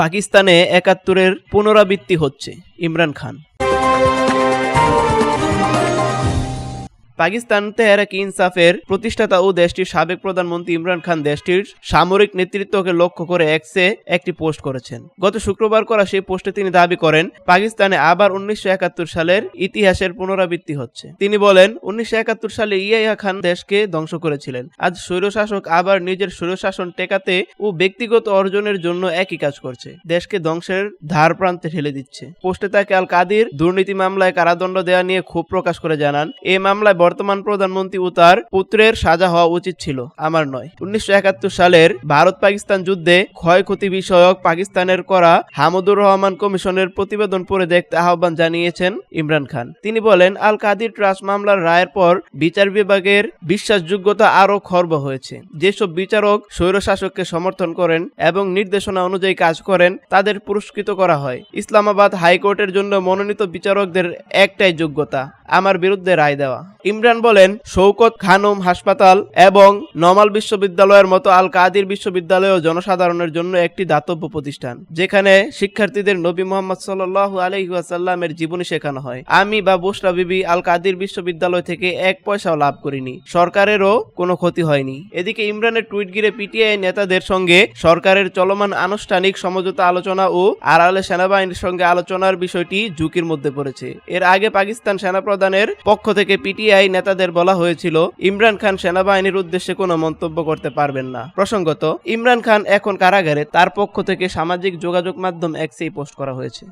পাকিস্তানে একাত্তরের পুনরাবৃত্তি হচ্ছে। ইমরান খান। পাকিস্তান তেহরাক ইনসাফের প্রতিষ্ঠাতা ও দেশটির সাবেক প্রধানমন্ত্রী ইমরান খান দেশটির সামরিক নেতৃত্বকে লক্ষ্য করে এক্সে একটি পোস্ট করেছেন। গত শুক্রবার করা সেই পোস্টে তিনি দাবি করেন, পাকিস্তানে আবার উনিশশো একাত্তর সালের ইতিহাসের পুনরাবৃত্তি হচ্ছে। তিনি বলেন, উনিশশো একাত্তর সালে ইয়াইয়া খান দেশকে ধ্বংস করেছিলেন। আজ স্বৈরশাসক আবার নিজের স্বৈরশাসন টেকাতে ও ব্যক্তিগত অর্জনের জন্য একই কাজ করছে। দেশকে ধ্বংসের ধার প্রান্তে ঠেলে দিচ্ছে। পোস্টে তাকে আল কাদির দুর্নীতি মামলায় কারাদণ্ড দেওয়া নিয়ে ক্ষোভ প্রকাশ করে জানান। এই মামলায় বর্তমান প্রধানমন্ত্রী ও তার পুত্রের সাজা হওয়া উচিত ছিল। আমার নয়। উনিশশো সালের ভারত পাকিস্তান যুদ্ধে ক্ষয়ক্ষতি বিষয়ক পাকিস্তানের করা হামুদুর রহমান কমিশনের প্রতিবেদন পড়ে দেখতে আহ্বান জানিয়েছেন ইমরান খান। তিনি বলেন আল কাদির ট্রাস্ট মামলার রায়ের পর বিচার বিভাগের বিশ্বাসযোগ্যতা আরও খর্ব হয়েছে। যেসব বিচারক স্বৈরশাসককে সমর্থন করেন এবং নির্দেশনা অনুযায়ী কাজ করেন, তাদের পুরস্কৃত করা হয়। ইসলামাবাদ হাইকোর্টের জন্য মনোনীত বিচারকদের একটাই যোগ্যতা, আমার বিরুদ্ধে রায় দেওয়া। ইমরান বলেন শৌকত খানম, হাসপাতাল এবং নমাল বিশ্ববিদ্যালয়ের মতো আল কাদির বিশ্ববিদ্যালয়ও জনসাধারণের জন্য একটি দাতব্য প্রতিষ্ঠান, যেখানে শিক্ষার্থীদের নবী মোহাম্মদ সাল্লাহ আলহিহাসাল্লামের জীবনী শেখানো হয়। আমি বা বুসরা বিবি আল কাদির বিশ্ববিদ্যালয় থেকে এক পয়সাও লাভ করিনি। সরকারেরও কোনো ক্ষতি হয়নি। এদিকে ইমরানের টুইট ঘিরে পিটিআই নেতাদের সঙ্গে সরকারের চলমান আনুষ্ঠানিক সমঝোতা আলোচনা ও আড়ালে সেনাবাহিনীর সঙ্গে আলোচনার বিষয়টি ঝুঁকির মধ্যে পড়েছে। এর আগে পাকিস্তান সেনাপ্রধানের পক্ষ থেকে পিটিআই নেতাদের বলা হয়েছিল, ইমরান খান সেনাবাহিনীর উদ্দেশ্যে কোনো মন্তব্য করতে পারবেন না। প্রসঙ্গত, ইমরান খান এখন কারাগারে, তার পক্ষ থেকে সামাজিক যোগাযোগ মাধ্যম এক্সেই পোস্ট করা হয়েছে।